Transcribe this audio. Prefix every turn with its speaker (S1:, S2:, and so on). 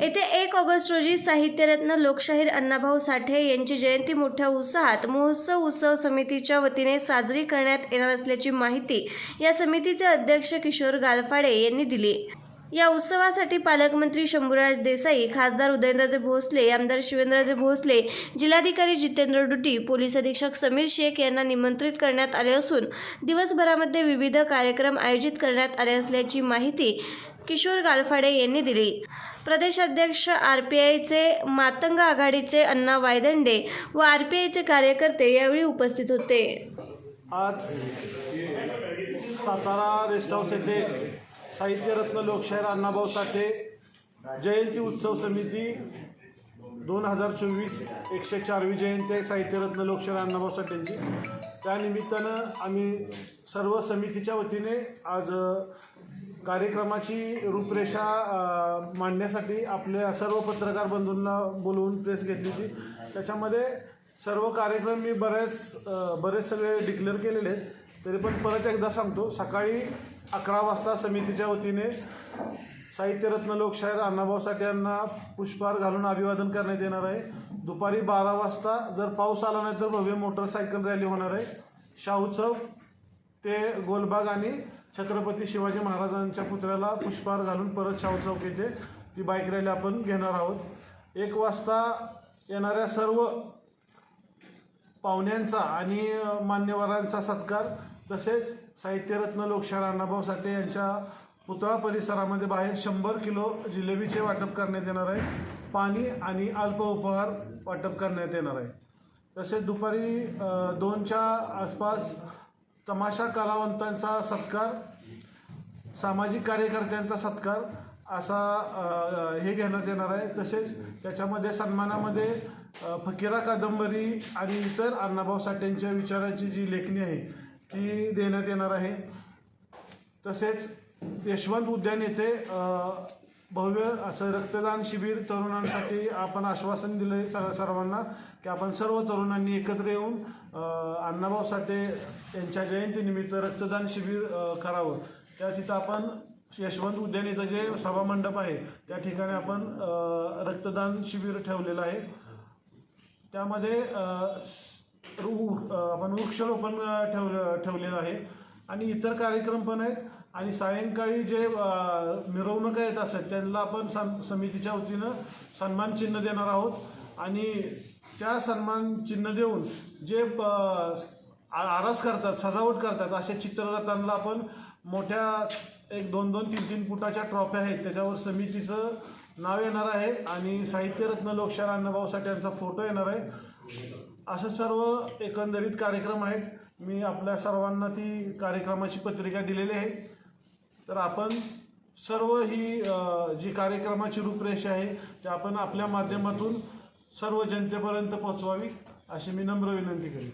S1: येथे एक ऑगस्ट रोजी साहित्यरत्न लोकशाहीर अण्णाभाऊ साठे यांची जयंती मोठ्या उत्साहात महोत्सव उत्सव समितीच्या वतीने साजरी करण्यात येणार असल्याची माहिती या समितीचे अध्यक्ष किशोर गालफाडे यांनी दिली. या उत्सवासाठी पालकमंत्री शंभूराज देसाई खासदार उदयनराजे भोसले आमदार शिवेंद्रराजे भोसले जिल्हाधिकारी जितेंद्र डुटी पोलीस अधीक्षक समीर शेख यांना निमंत्रित करण्यात आले असून दिवसभरामध्ये विविध कार्यक्रम आयोजित करण्यात आले असल्याची माहिती किशोर गालफाडे यांनी दिली. प्रदेशाध्यक्ष आर पी आयचे मातंग आघाडीचे अण्णा वायदंडे व आर पी आयचे कार्यकर्ते यावेळी उपस्थित होते.
S2: आज सातारा रेस्ट हाऊस येथे साहित्यरत्न लोकशाहीर अण्णाभाऊ साठे जयंती उत्सव समिती दोन हजार चोवीस एकशे चारवी जयंती आहे. साहित्यरत्न लोकशाहीर अण्णाभाऊ साठेंची. त्यानिमित्तानं आम्ही सर्व समितीच्या वतीने आज कार्यक्रमाची रूपरेषा मांडण्यासाठी आपल्या सर्व पत्रकार बंधूंना बोलवून प्रेस घेतली होती. त्याच्यामध्ये सर्व कार्यक्रम मी बरेच बरेच सगळे डिक्लेअर केलेले आहेत. तरी पण परत एकदा सांगतो सकाळी अकरा वाजता समितीच्या वतीने साहित्यरत्न लोकशाहीर अण्णाभाऊ साठे यांना पुष्पहार घालून अभिवादन करण्यात येणार आहे. दुपारी बारा वाजता जर पाऊस आला नाही तर भव्य मोटरसायकल रॅली होणार आहे. शाहू चौक ते गोलबाग आणि छत्रपती शिवाजी महाराजांच्या पुतळ्याला पुष्पहार घालून परत शाहू चौक येथे ती बाईक रॅली आपण घेणार आहोत. एक वाजता येणाऱ्या सर्व पाहुण्यांचा आणि मान्यवरांचा सत्कार तसेच साहित्यरत्न लोकशाहीर अण्णाभाऊ साठे यांच्या पुतळा परिसरामध्ये बाहेर शंभर किलो जिलेबीचे वाटप करण्यात येणार आहे. पाणी आणि अल्प उपहार वाटप करण्यात येणार आहे. तसेच दुपारी दोनच्या आसपास तमाशा कलावंतांचा सत्कार सामाजिक कार्यकर्त्यांचा सत्कार असा हे घेण्यात येणार आहे. तसेच त्याच्यामध्ये सन्मानामध्ये फकीरा कादंबरी आणि इतर अण्णाभाऊ साठेंच्या विचारांची जी लेखणी आहे ती देण्यात येणार आहे. तसेच यशवंत उद्यान येथे भव्य असं रक्तदान शिबिर तरुणांसाठी आपण आश्वासन दिलं आहे सर्व सर्वांना की आपण सर्व तरुणांनी एकत्र येऊन अण्णाभाऊ साठे यांच्या जयंतीनिमित्त रक्तदान शिबिर करावं. त्या तिथं आपण यशवंत उद्यान इथं जे सभामंडप आहे त्या ठिकाणी आपण रक्तदान शिबिर ठेवलेलं आहे. त्यामध्ये आपण वृक्षारोपण ठेव ठेवलेलं आहे. आणि इतर कार्यक्रम पण आहेत. आणि सायंकाळी जे मिरवणुका येत असतात त्यांना आपण सं समितीच्या वतीनं सन्मान चिन्ह देणार आहोत. आणि त्या सन्मान चिन्ह देऊन जे आरास आ- आरस करतात सजावट करतात अशा चित्ररथांना आपण मोठ्या एक दोन दोन तीन तीन फुटाच्या ट्रॉफ्या आहेत. त्याच्यावर समितीचं नाव येणार आहे आणि साहित्यरत्न लोकशाहीर अण्णाभाऊ साठे यांचा फोटो येणार आहे. असं सर्व एकंदरीत कार्यक्रम आहेत. मी आपल्या सर्वांना ती कार्यक्रमाची पत्रिका दिलेली आहे. तर आपण सर्व ही जी कार्यक्रमाची रूपरेषा आहे ती आपण आपल्या माध्यमातून सर्व जनतेपर्यंत पोहोचवावी अशी मी नम्र विनंती करेन.